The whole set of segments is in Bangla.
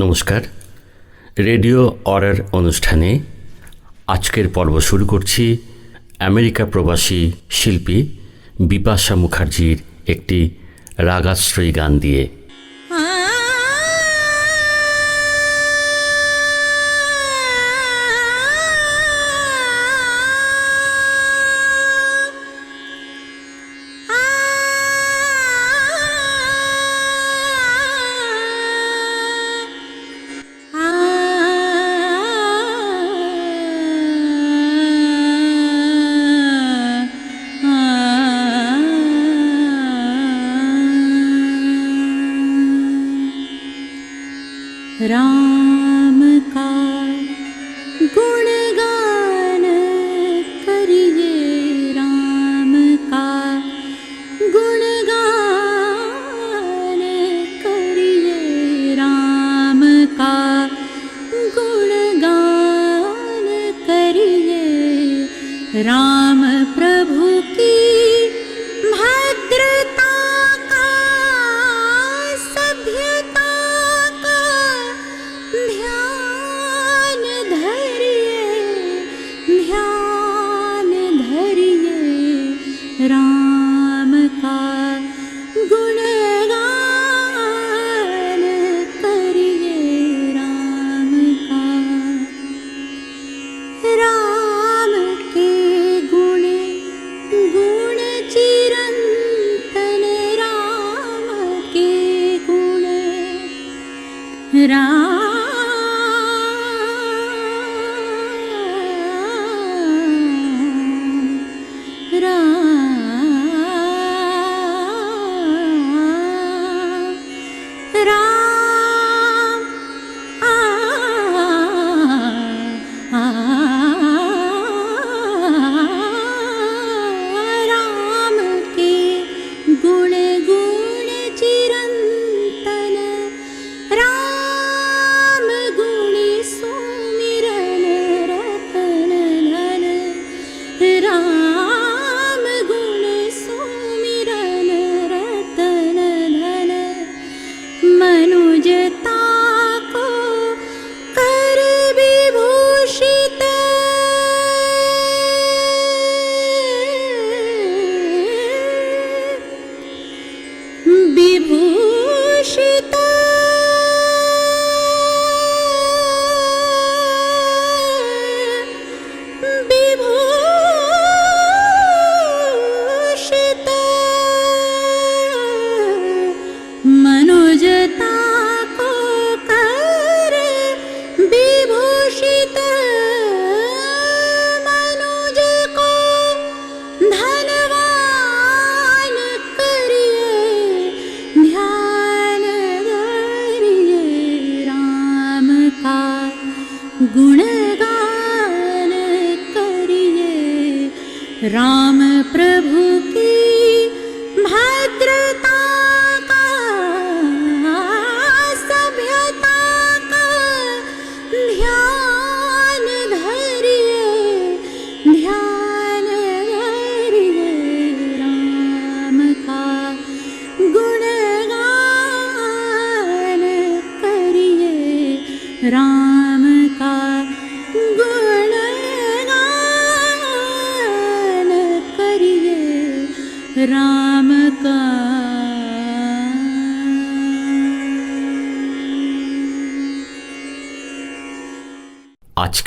নমস্কার। রেডিও অরের অনুষ্ঠানে আজকের পর্ব শুরু করছি আমেরিকা প্রবাসী শিল্পী বিপাশা মুখার্জির একটি রাগাশ্রয়ী গান দিয়ে। गुणगान करिए। राम प्रभु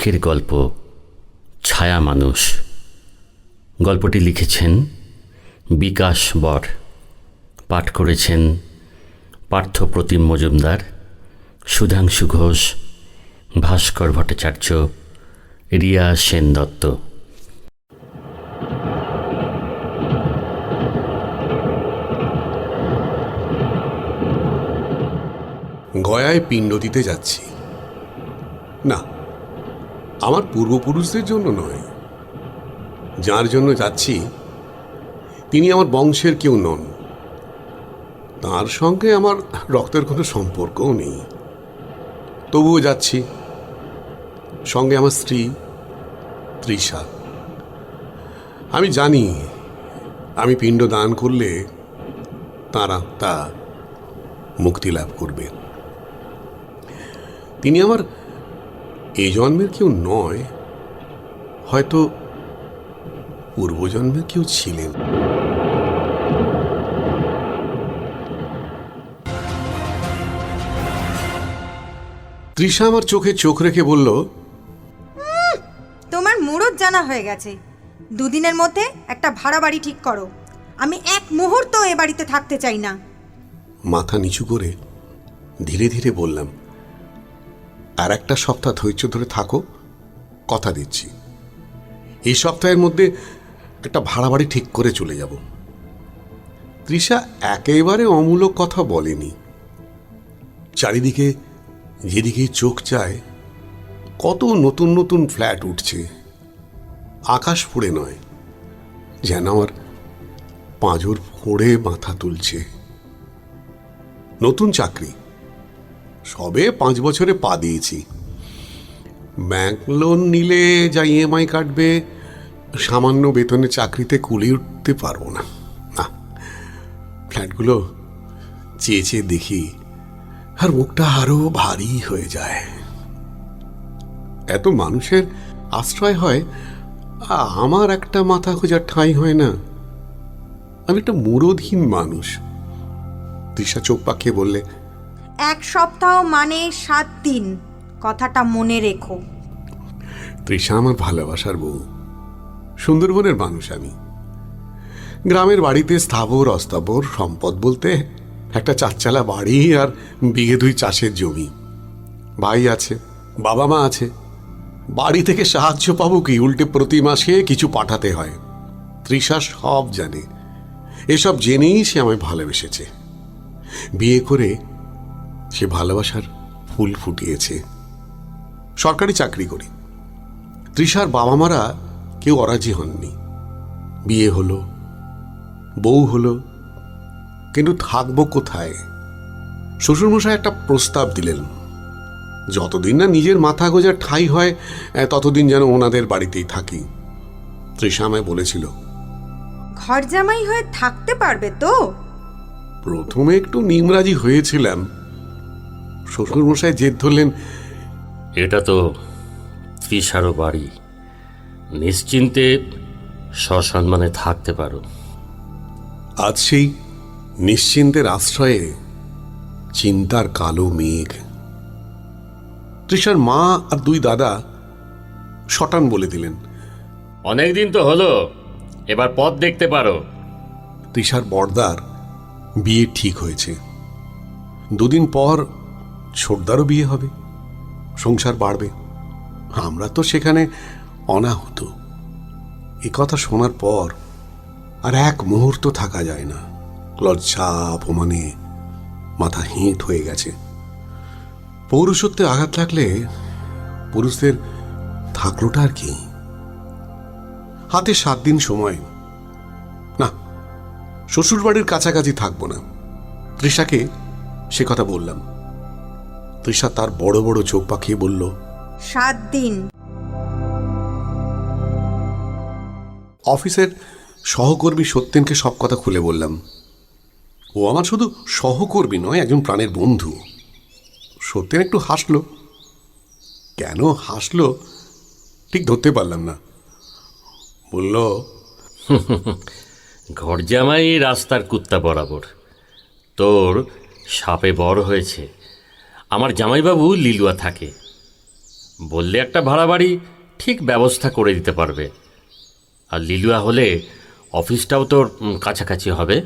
আজকের গল্প, ছায়া মানুষ। গল্পটি লিখেছেন বিকাশ বর। পাঠ করেছেন পার্থপ্রতিম মজুমদার, সুধাংশু ঘোষ, ভাস্কর ভট্টাচার্য, রিয়া সেন দত্ত। গয়ায় পিণ্ড দিতে যাচ্ছি। না আমার পূর্বপুরুষদের জন্য নয়। যার জন্য যাচ্ছি, তিনি আমার বংশের কেউ নন। তার সঙ্গে আমার রক্তের কোনো সম্পর্কও নেই। তবুও যাচ্ছি। সঙ্গে আমার স্ত্রী, তৃষা। আমি জানি, আমি পিণ্ড দান করলে তারা তা মুক্তি লাভ করবে। তিনি আমার এই জন্মের কেউ নয় হয়তো পূর্বজন্মের কেউ ছিলেন। তৃষা আমার চোখে চোখ রেখে বলল তোমার মুরত জানা হয়ে গেছে। দুদিনের মধ্যে একটা ভাড়া বাড়ি ঠিক করো। আমি এক মুহূর্ত এ বাড়িতে থাকতে চাই না। মাথা নিচু করে ধীরে ধীরে বললাম আর একটা সপ্তাহ ধৈর্য ধরে থাকো, কথা দিচ্ছি। এই সপ্তাহের মধ্যে একটা ভাড়া বাড়ি ঠিক করে চলে যাব। তৃষা একেবারে অমূলক কথা বলেনি। চারিদিকে যেদিকে চোখ চায়, কত নতুন নতুন ফ্ল্যাট উঠছে। আকাশ ফুড়ে নয়, যেন আমার পাঁজর ফোড়ে মাথা তুলছে। নতুন চাকরি। সবে পাঁচ বছরে পা দিয়েছি। ব্যাংক লোন নিলে যা ইএমআই কাটবে, সামান্য বেতনে চাকরিতে কুলিয়ে উঠতে পারব না। না, ফ্ল্যাটগুলো চেয়ে চেয়ে দেখি, আর মুখটা আরও ভারী হয়ে যায়। এত মানুষের আশ্রয় হয়, আমার একটা মাথা খোঁজার ঠাঁই হয় না। আমি একটা মুরোধীন মানুষ। তৃষা চোখ পাকিয়ে বললে এক সপ্তাহ মানে সাত দিন। কথাটা মনে রেখো। তৃষা আমার ভালোবাসার বউ। সুন্দরবনের মানুষ আমি। গ্রামের বাড়িতে স্থাবর, অস্থাবর, সম্পদ বলতে একটা চারচালা বাড়ি আর বিঘে দুই চাষের জমি। ভাই আছে, বাবা মা আছে। বাড়ি থেকে সাহায্য পাবো কি? উল্টে প্রতি মাসে কিছু পাঠাতে হয়। তৃষা সব জানে। এসব জেনেই সে আমায় ভালোবেসেছে। বিয়ে করে সে ভালোবাসার ফুল ফুটিয়েছে। সরকারি চাকরি করি। তৃষার বাবা মারা কেউ অরাজি হননি। বিয়ে হলো বউ হলো কিন্তু থাকব কোথায়? শ্বশুরমশাই একটা প্রস্তাব দিলেন। যতদিন না নিজের মাথা গোজার ঠাই হয় ততদিন যেন ওনাদের বাড়িতেই থাকি। তৃষা আমায় বলেছিল ঘর জামাই হয়ে থাকতে পারবে তো? প্রথমে একটু নিমরাজি হয়েছিলাম। শ্বশুরমশাই জেদ ধরলেন এটা তো তৃষারও বাড়ি। নিশ্চিন্তে সসম্মানে থাকতে পারো। আজ সেই নিশ্চিন্তের আশ্রয়ে চিন্তার কালো মেঘ। তৃষার মা আর দুই দাদা শটান বলে দিলেন অনেক দিন তো হলো এবার পথ দেখতে পারো। তৃষার বর্দার বিয়ে ঠিক হয়েছে। দুদিন পর ছোটদারও বিয়ে হবে, সংসার বাড়বে। আমরা তো সেখানে অনাহত। এ কথা শোনার পর আর এক মুহূর্ত থাকা যায় না। লজ্জা অপমানে মাথা হেঁট হয়ে গেছে। পৌরুষত্বে আঘাত লাগলে পুরুষদের থাকলোটা আর কি? হাতে সাত দিন সময়। না, শ্বশুরবাড়ির কাছাকাছি থাকব না। তৃষাকে সে কথা বললাম। তৃষা তার বড় বড় চোখ পাকিয়ে বলল সাত দিন। অফিসের সহকর্মী সত্যেনকে সব কথা খুলে বললাম। ও আমার শুধু সহকর্মী নয় একজন প্রাণের বন্ধু। সত্যেন একটু হাসলো। কেন হাসলো? ঠিক ধরতে পারলাম না। বলল ঘর জামাই রাস্তার কুত্তা বরাবর। তোর সাপে বড় হয়েছে। আমার জামাইবাবু লিলুয়া থাকে। বললে একটা ভাড়া বাড়ি ঠিক ব্যবস্থা করে দিতে পারবে। আর লিলুয়া হলে অফিসটাও তোর কাছাকাছি হবে।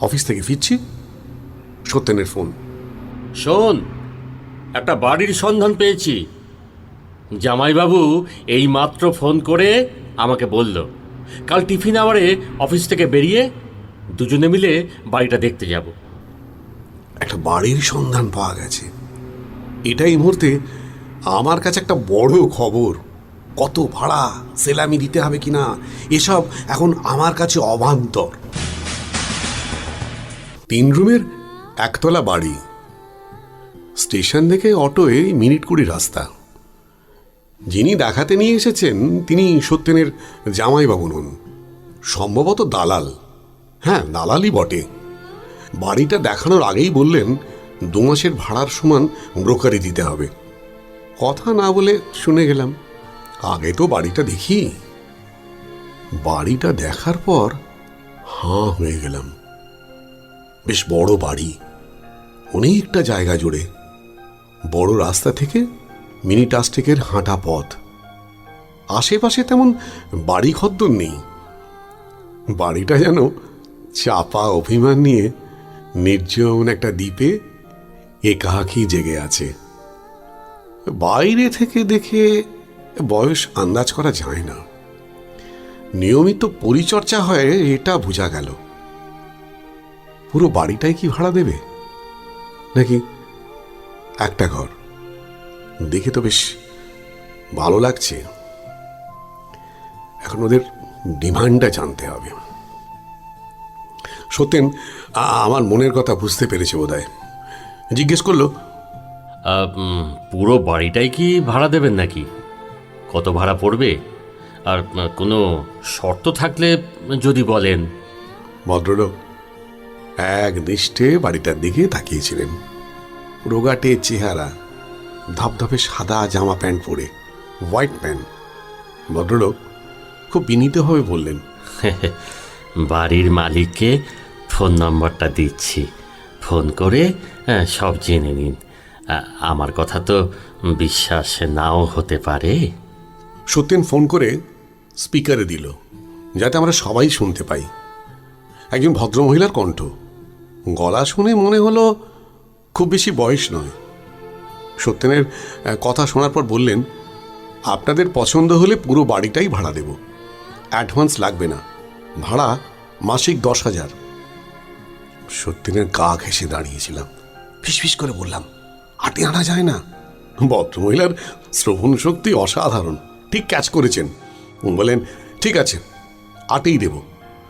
অফিস থেকে ফিরছি। সত্যেনের ফোন। শোন একটা বাড়ির সন্ধান পেয়েছি। জামাইবাবু এই মাত্র ফোন করে আমাকে বলল কাল টিফিন আওয়ারে অফিস থেকে বেরিয়ে দুজনে মিলে বাড়িটা দেখতে যাব। একটা বাড়ির সন্ধান পাওয়া গেছে। এটা এই মুহূর্তে আমার কাছে একটা বড় খবর। কত ভাড়া, সেলামি দিতে হবে কিনা, এসব এখন আমার কাছে অবান্তর। তিন রুমের একতলা বাড়ি। স্টেশন থেকে অটোয় মিনিট কুড়ি রাস্তা। যিনি দেখাতে নিয়ে এসেছেন, তিনি সত্যেনের জামাইবাবু নন, সম্ভবত দালাল। হ্যাঁ দালালই বটে। বাড়িটা দেখানোর আগেই বললেন, দু মাসের ভাড়ার সমান ব্রোকারি দিতে হবে। কথা না বলে শুনে গেলাম, আগে তো বাড়িটা দেখি। বাড়িটা দেখার পর হাঁ হয়ে গেলাম। বেশ বড় বাড়ি, অনেকটা জায়গা জুড়ে। বড় রাস্তা থেকে মিনি টাস্টেকের হাঁটা পথ। আশেপাশে তেমন বাড়ি খদ্দর নেই। বাড়িটা যেন চাপা অভিমান নিয়ে নির্জন একটা দ্বীপে একাকী জেগে আছে। বাইরে থেকে দেখে বয়স আন্দাজ করা যায় না। নিয়মিত পরিচর্যা হয় এটা বোঝা গেল। পুরো বাড়িটাই কি ভাড়া দেবে? নাকি একটা ঘর? দেখে তো বেশ ভালো লাগছে। এখন ওদের ডিমান্ডটা জানতে হবে। সত্যেন আমার মনের কথা বুঝতে পেরেছে বোধহয়। জিজ্ঞেস করল পুরো বাড়িটাই কি ভাড়া দেবেন নাকি? কত ভাড়া পড়বে? আর কোনো শর্ত থাকলে যদি বলেন। ভদ্রলোক এক দৃষ্টে বাড়িটার দিকে তাকিয়েছিলেন। রোগাটে চেহারা ধপধপে সাদা জামা প্যান্ট পরে হোয়াইট প্যান্ট। ভদ্রলোক খুব বিনীতভাবে বললেন বাড়ির মালিককে ফোন নম্বরটা দিচ্ছি। ফোন করে আহ, সব জেনে নিন। আমার কথা তো বিশ্বাস নাও হতে পারে। সত্যেন ফোন করে স্পিকারে দিল যাতে আমরা সবাই শুনতে পাই। একজন ভদ্রমহিলার কণ্ঠ। গলা শুনে মনে হলো খুব বেশি বয়স নয়। সত্যেনের কথা শোনার পর বললেন আপনাদের পছন্দ হলে পুরো বাড়িটাই ভাড়া দেব। অ্যাডভান্স লাগবে না। ভাড়া মাসিক দশ হাজার। সত্যিনের গা ঘেসে দাঁড়িয়েছিলাম। ফিসফিস করে বললাম আটে আনা যায় না। ভদ্রমহিলার শ্রবণ শক্তি অসাধারণ। ঠিক ক্যাচ করেছেন। বলেন ঠিক আছে আটেই দেব।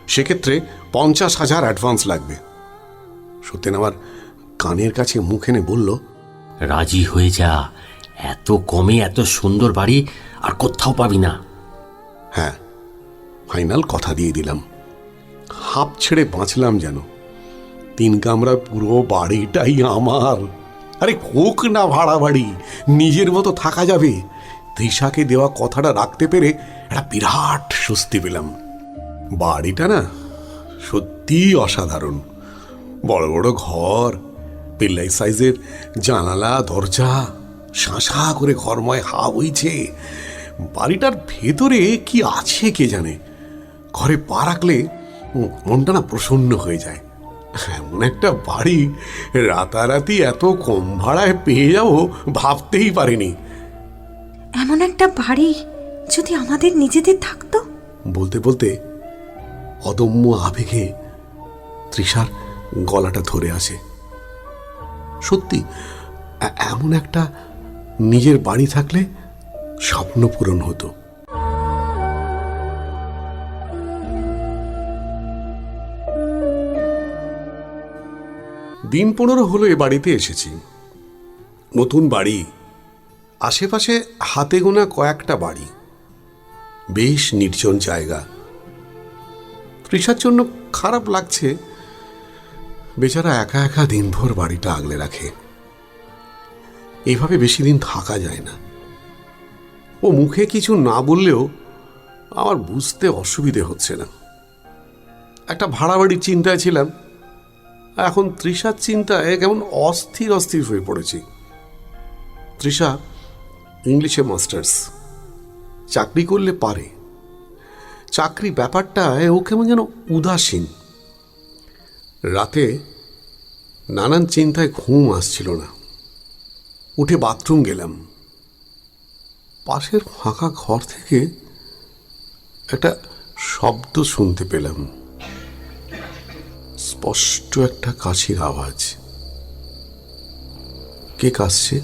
সেক্ষেত্রে পঞ্চাশ হাজার অ্যাডভান্স লাগবে। সত্যেন আমার কানের কাছে মুখ এনে বলল রাজি হয়ে যা। এত কমে এত সুন্দর বাড়ি আর কোথাও পাবি না। হ্যাঁ ফাইনাল কথা দিয়ে দিলাম। হাঁপ ছেড়ে বাঁচলাম যেন। তিন কামরা পুরো বাড়িটাই আমার। আরে হোক না ভাড়া বাড়ি নিজের মতো থাকা যাবে। তৃষাকে দেওয়া কথাটা রাখতে পেরে একটা বিরাট স্বস্তি পেলাম। বাড়িটা না সত্যি অসাধারণ। বড় বড় ঘর, পেল্লাই সাইজের জানালা, দরজা, শাঁসা করে ঘরময় হা বইছে বাড়িটার ভেতরে কি আছে কে জানে? ঘরে পা রাখলে মনটা না প্রসন্ন হয়ে যায়। এমন একটা বাড়ি রাতারাতি এত কম ভাড়ায় পেয়ে যাব ভাবতেই পারিনি। এমন একটা বাড়ি যদি আমাদের নিজেদের থাকতো? বলতে বলতে অদম্য আবেগে তৃষার গলাটা ধরে আসে। সত্যি এমন একটা নিজের বাড়ি থাকলে স্বপ্ন পূরণ হতো। দিন পনেরো হলো এ বাড়িতে এসেছি। নতুন বাড়ি। আশেপাশে হাতে গোনা কয়েকটা বাড়ি। বেশ নির্জন জায়গা। তৃষার জন্য খারাপ লাগছে। বেচারা একা একা দিনভর বাড়িটা আগলে রাখে। এভাবে বেশি দিন থাকা যায় না। ও মুখে কিছু না বললেও আমার বুঝতে অসুবিধে হচ্ছে না। একটা ভাড়া বাড়ির চিন্তায় ছিলাম। এখন তৃষার চিন্তায় কেমন অস্থির অস্থির হয়ে পড়েছি। তৃষা, ইংলিশে মাস্টার্স। চাকরি করলে পারে। চাকরি ব্যাপারটায় ও কেমন যেন উদাসীন। রাতে নানান চিন্তায় ঘুম আসছিল না। উঠে বাথরুম গেলাম। পাশের ফাঁকা ঘর থেকে একটা শব্দ শুনতে পেলাম। স্পষ্ট একটা কাশির আওয়াজ। কে কাশছে?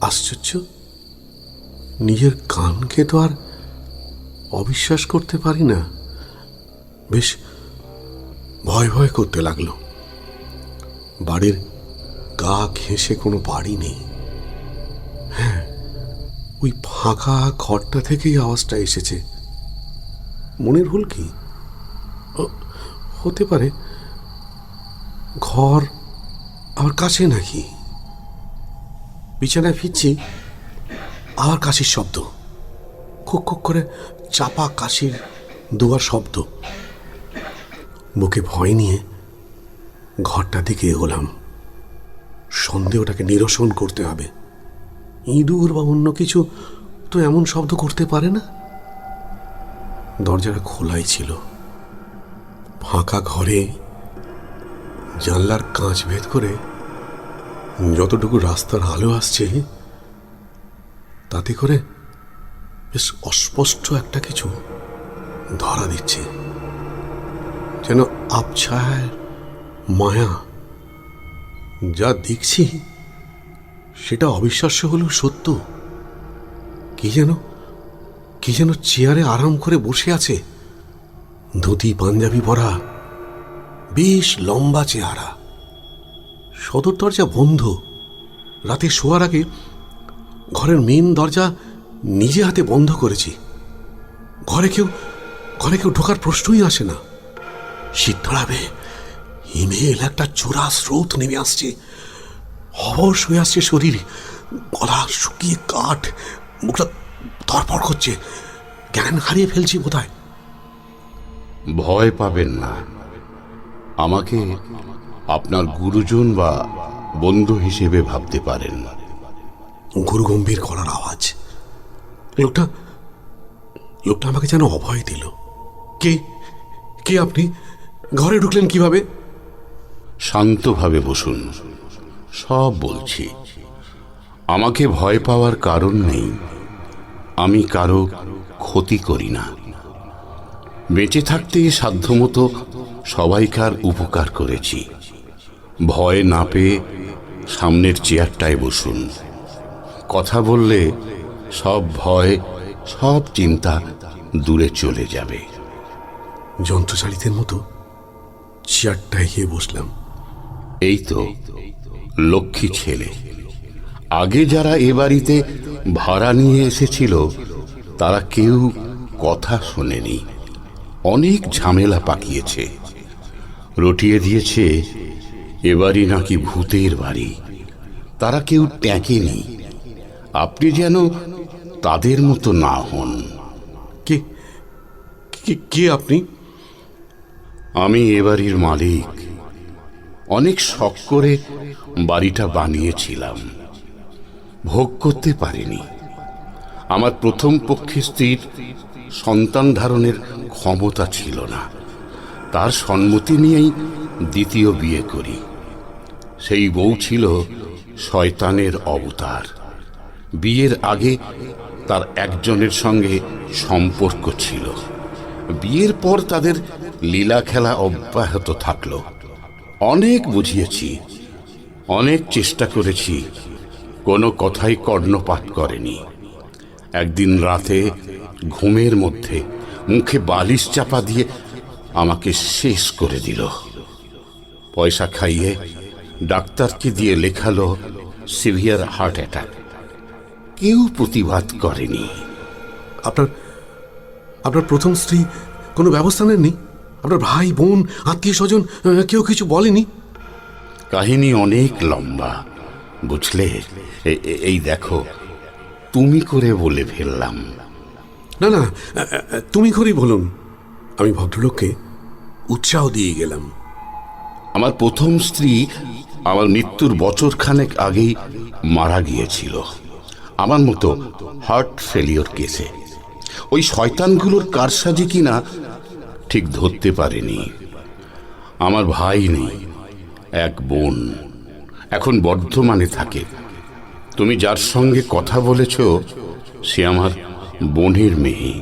আশ্চর্য। নিজের কানকে তো আর অবিশ্বাস করতে পারি না। বেশ ভয় ভয় করতে লাগল। বাড়ির গা ঘেঁষে কোনো বাড়ি নেই। হ্যাঁ ওই ফাঁকা ঘরটা থেকেই আওয়াজটা এসেছে। মনের ভুল কি? হতে পারে। ঘর আমার কাছে নাকি? বিছানায় ফিরছি আবার কাশির শব্দ। খুক খুক করে চাপা কাশির দুয়ার শব্দ। বুকে ভয় নিয়ে ঘরটা দিকে এগোলাম। সন্দেহটাকে নিরসন করতে হবে। ইঁদুর বা অন্য কিছু তো এমন শব্দ করতে পারে না? দরজাটা খোলাই ছিল। ফাঁকা ঘরে জানলার কাঁচ ভেদ করে যতটুকু রাস্তার আলো আসছে, তাতে করে বেশ অস্পষ্ট একটা কিছু ধরা দিচ্ছে। যেন আবছায় মায়া যা দেখছি, সেটা অবিশ্বাস্য হলেও সত্য। কি যেন কি যেন চেয়ারে আরাম করে বসে আছে। ধুতি পাঞ্জাবি পরা, বেশ লম্বা চেহারা। সদর দরজা বন্ধ। রাতে শোয়ার আগে ঘরের মেন দরজা নিজে হাতে বন্ধ করেছি। ঘরে কেউ ঘরে কেউ ঢোকার প্রশ্নই আসে না। শীত ধরাবে ইমেল একটা চোরা স্রোত নেমে আসছে। অবশ হয়ে আসছে শরীর, গলা শুকিয়ে কাঠ, মুখটা ধরপড় করছে। জ্ঞান হারিয়ে ফেলছি বোধহয়। ভয় পাবেন না। আমাকে আপনার গুরুজন বা বন্ধু হিসেবে ভাবতে পারেন। গুরু গম্ভীর করার আওয়াজ। লোকটা লোকটা আমাকে যেন অভয় দিল। কে কে আপনি? ঘরে ঢুকলেন কীভাবে? শান্তভাবে বসুন। সব বলছি। আমাকে ভয় পাওয়ার কারণ নেই। আমি কারও ক্ষতি করি না। বেঁচে থাকতে সাধ্যমতো সবাইকার উপকার করেছি। ভয় না পেয়ে সামনের চেয়ারটায় বসুন। কথা বললে সব ভয় সব চিন্তা দূরে চলে যাবে। যন্ত্রচালিতের মতো চেয়ারটায় গিয়ে বসলাম। এই তো লক্ষ্মী ছেলে। আগে যারা এ বাড়িতে ভাড়া নিয়ে এসেছিল তারা কেউ কথা শোনেনি। অনেক ঝামেলা পাকিয়েছে। রটিয়ে দিয়েছে এবারই নাকি ভূতের বাড়ি। তারা কেউ ট্যাঁকেনি আপনি যেন তাদের মতো না হন। কে কে- কে আপনি? আমি এ বাড়ির মালিক। অনেক শখ করে বাড়িটা বানিয়েছিলাম। ভোগ করতে পারিনি। আমার প্রথম পক্ষে স্ত্রীর সন্তান ধারণের ক্ষমতা ছিল না। তার সম্মতি নিয়েই দ্বিতীয় বিয়ে করি। সেই বউ ছিল শয়তানের অবতার। বিয়ের আগে তার একজনের সঙ্গে সম্পর্ক ছিল। বিয়ের পর তাদের লীলা খেলা অব্যাহত থাকল। অনেক বুঝিয়েছি, অনেক চেষ্টা করেছি, কোনো কথাই কর্ণপাত করেনি। একদিন রাতে ঘুমের মধ্যে মুখে বালিশ চাপা দিয়ে আমাকে শেষ করে দিল। পয়সা খাইয়ে ডাক্তারকে দিয়ে লেখালো সিভিয়ার হার্ট অ্যাটাক। কেউ প্রতিবাদ করেনি। আপনার আপনার প্রথম স্ত্রী কোনো ব্যবস্থা নেননি? আপনার ভাই বোন আত্মীয় স্বজন কেউ কিছু বলেনি? কাহিনী অনেক লম্বা। বুঝলে? এই দেখো তুমি করে বলে ফেললাম। না না তুমি করেই বলুন। আমি ভদ্রলোককে উৎসাহ দিয়ে গেলাম। আমার প্রথম স্ত্রী আমার মৃত্যুর বছর খানেক আগেই মারা গিয়েছিল। আমার মতো হার্ট ফেলিওর কেসে। ওই শয়তানগুলোর কারসাজি কিনা ঠিক ধরতে পারেনি। আমার ভাই নেই, এক বোন। এখন বর্ধমানে থাকে। তুমি যার সঙ্গে কথা বলেছ, সে আমার বোনের মেয়ে,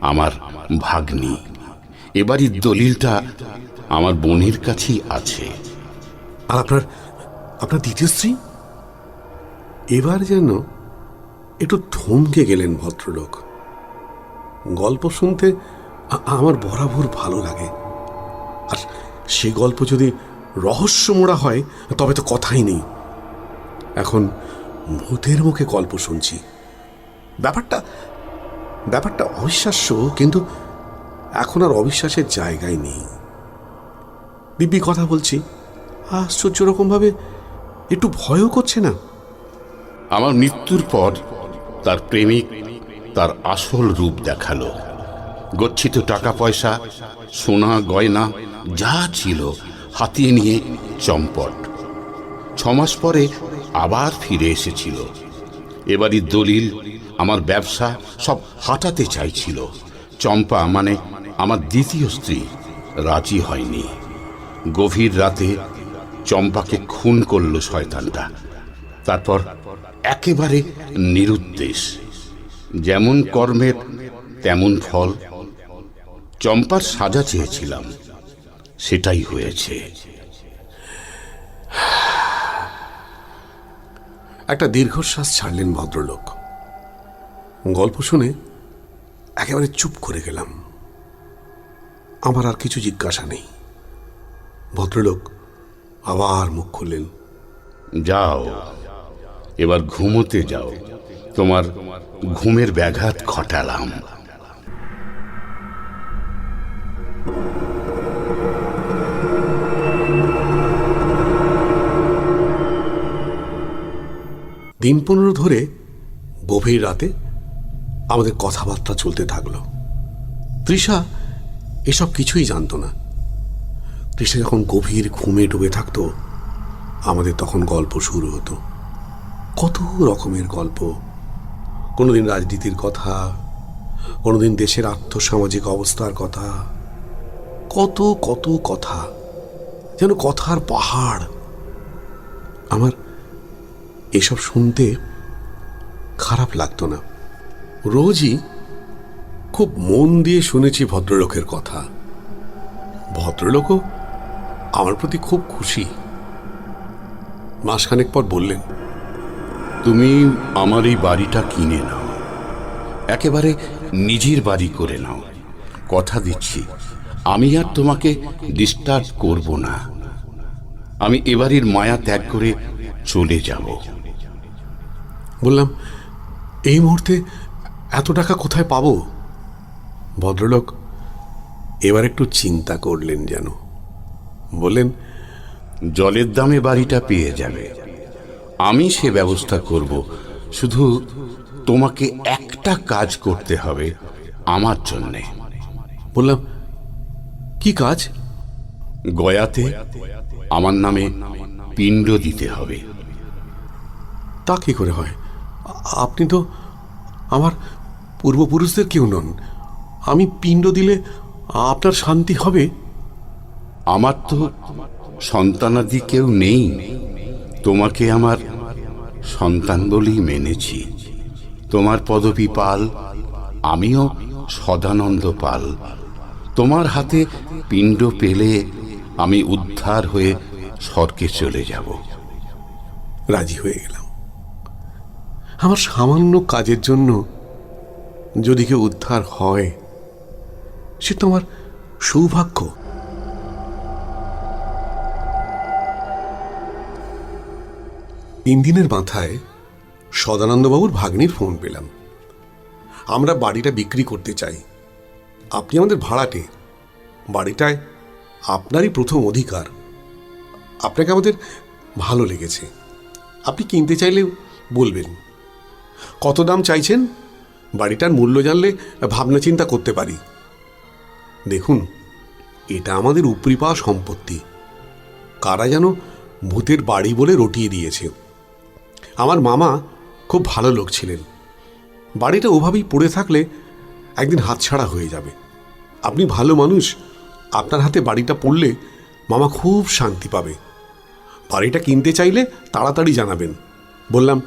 আমার ভাগ্নি। এবারই দলিলটা আমার বোনের কাছেই আছে। আর আপনার আপনার দ্বিতীয় স্ত্রী? এবার যেন একটু থমকে গেলেন ভদ্রলোক। গল্প শুনতে আমার বরাবর ভালো লাগে। আর সে গল্প যদি রহস্যমোড়া হয়, তবে তো কথাই নেই। এখন ভূতের মুখে গল্প শুনছি। ব্যাপারটা ব্যাপারটা অবিশ্বাস্য, কিন্তু এখন আর অবিশ্বাসের জায়গায় নেই। দিব্যি কথা বলছি, আশ্চর্য রকমভাবে একটু ভয়ও করছে না। আমার মৃত্যুর পর তার প্রেমিক তার আসল রূপ দেখাল। গচ্ছিত টাকা পয়সা, সোনা, গয়না, যা ছিল হাতিয়ে নিয়ে চম্পট। ছমাস পরে আবার ফিরে এসেছিল। এবারই দলিল আমার ব্যবসা সব হাঁটাতে চাইছিল। চম্পা মানে আমার দ্বিতীয় স্ত্রী, রাজি হয়নি। গভীর রাতে চম্পাকে খুন করল শয়তানটা। তারপর একেবারে নিরুদ্দেশ। যেমন কর্মের, তেমন ফল। চম্পার সাজা চেয়েছিলাম। সেটাই হয়েছে। একটা দীর্ঘশ্বাস ছাড়লেন ভদ্রলোক। গল্প শুনে একেবারে চুপ করে গেলাম। আমার আর কিছু জিজ্ঞাসা নেই। ভদ্রলোক আবার মুখ খুললেন। যাও এবার ঘুমোতে যাও। তোমার ঘুমের ব্যাঘাত ঘটালাম। দিন পনেরো ধরে গভীর রাতে আমাদের কথাবার্তা চলতে থাকল। তৃষা, এসব কিছুই জানতো না। তৃষা যখন গভীর ঘুমে ডুবে থাকতো, আমাদের তখন গল্প শুরু হতো। কত রকমের গল্প। কোনোদিন রাজনীতির কথা, কোনোদিন দেশের আর্থসামাজিক অবস্থার কথা। কত কত কথা, যেন কথার পাহাড়। আমার এসব শুনতে খারাপ লাগতো না। রোজই খুব মন দিয়ে শুনেছি ভদ্রলোকের কথা। ভদ্রলোকও আমার প্রতি খুব খুশি। মাসখানেক পর বললেন তুমি আমার এই বাড়িটা কিনে নাও। একেবারে নিজের বাড়ি করে নাও। কথা দিচ্ছি আমি আর তোমাকে ডিস্টার্ব করব না। আমি এবারের মায়া ত্যাগ করে চলে যাব। বললাম এই মুহূর্তে এত টাকা কোথায় পাবো? ভদ্রলোক এবার একটু চিন্তা করলেন যেন। বললেন, জলের দামে বাড়িটা পেয়ে যাবে। আমি সে ব্যবস্থা করব। শুধু তোমাকে একটা কাজ করতে হবে আমার জন্যে। বললাম, কি কাজ? গয়াতে আমার নামে পিণ্ড দিতে হবে। তা কি করে হয়? আপনি তো আমার পূর্বপুরুষদের কেউ নন। আমি পিণ্ড দিলে আপনার শান্তি হবে? আমার তো সন্তানাদি কেউ নেই। তোমাকে আমার সন্তান বলেই মেনেছি। তোমার পদবী পাল আমিও সদানন্দ পাল। তোমার হাতে পিণ্ড পেলে আমি উদ্ধার হয়ে স্বর্গে চলে যাব। রাজি হয়ে গেলাম। আমার সামান্য কাজের জন্য যদি কেউ উদ্ধার হয়, সে তো আমার সৌভাগ্য। তিন দিনের মাথায় সদানন্দবাবুর ভাগ্নির ফোন পেলাম। আমরা বাড়িটা বিক্রি করতে চাই। আপনি আমাদের ভাড়াটে। বাড়িটায় আপনারই প্রথম অধিকার। আপনাকে আমাদের ভালো লেগেছে। আপনি কিনতে চাইলে বলবেন। কত দাম চাইছেন? বাড়িটার মূল্য জানলে ভাবনা চিন্তা করতে পারি। দেখুন, এটা আমাদের উপরি পাওয়া সম্পত্তি। কারা যেন ভূতের বাড়ি বলে রটিয়ে দিয়েছে। আমার মামা খুব ভালো লোক ছিলেন। বাড়িটা ওভাবেই পড়ে থাকলে একদিন হাতছাড়া হয়ে যাবে। আপনি ভালো মানুষ, আপনার হাতে বাড়িটা পড়লে মামা খুব শান্তি পাবে। বাড়িটা কিনতে চাইলে তাড়াতাড়ি জানাবেন। বললাম,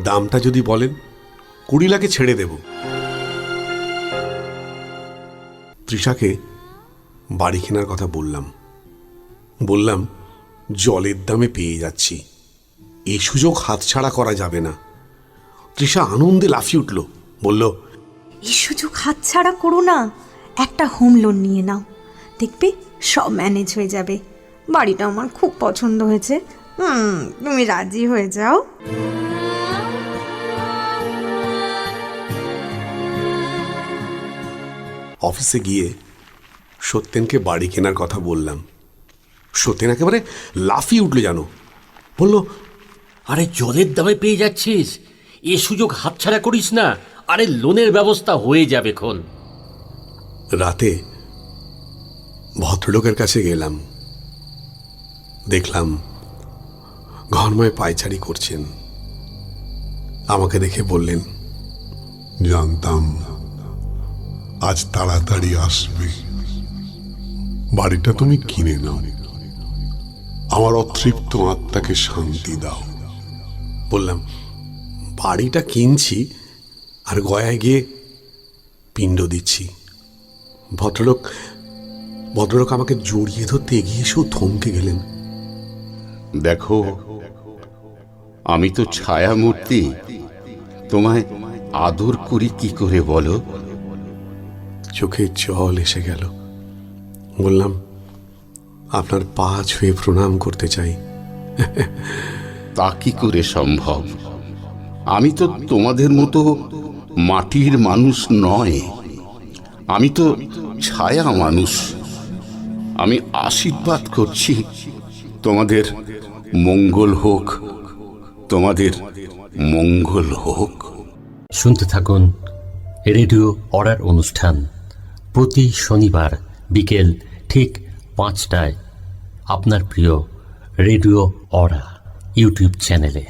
দামটা যদি বলেন। কুড়ি লাখে ছেড়ে দেব। তৃষাকে বাড়ি কেনার কথা বললাম। বললাম, জলের দামে পেয়ে যাচ্ছি। এই সুযোগ হাতছাড়া করা যাবে না। তৃষা আনন্দে লাফিয়ে উঠল, বলল এই সুযোগ হাতছাড়া করো না। একটা হোম লোন নিয়ে নাও। দেখবে সব ম্যানেজ হয়ে যাবে। বাড়িটা আমার খুব পছন্দ হয়েছে। হুম, তুমি রাজি হয়ে যাও। অফিসে গিয়ে সত্যেনকে বাড়ি কেনার কথা বললাম। সত্যেন একেবারে লাফিয়ে উঠল জানো বলল, আরে জলের দামে পেয়ে যাচ্ছিস? এ সুযোগ হাতছাড়া করিস না। আরে লোনের ব্যবস্থা হয়ে যাবে খন রাতে ভদ্রলোকের কাছে গেলাম। দেখলাম ঘরময় পায়চারি করছেন। আমাকে দেখে বললেন, জানতাম আজ তাড়াতাড়ি আসবে। বাড়িটা তুমি কিনে নাও। আমার অতৃপ্ত আত্মাকে শান্তি দাও। বললাম, বাড়িটা কিনছি আর গয়ায় গিয়ে পিণ্ড দিচ্ছি। ভদ্রলোক ভদ্রলোক আমাকে জড়িয়ে ধরতে এগিয়ে এসেও থমকে গেলেন। দেখো, আমি তো ছায়া মূর্তি তোমায় আদর করি কি করে বলো? চোখে জল এসে গেল। বললাম আপনার পা ছুঁয়ে প্রণাম করতে চাই। তা কি করে সম্ভব? আমি তো তোমাদের মতো মাটির মানুষ নয়। আমি তো ছায়া মানুষ। আমি আশীর্বাদ করছি। তোমাদের মঙ্গল হোক তোমাদের মঙ্গল হোক। শুনতে থাকুন রেডিও অর্ডার অনুষ্ঠান। প্রতি শনিবার বিকেল ঠিক পাঁচটায় আপনার প্রিয় রেডিও অরা ইউটিউব চ্যানেলে।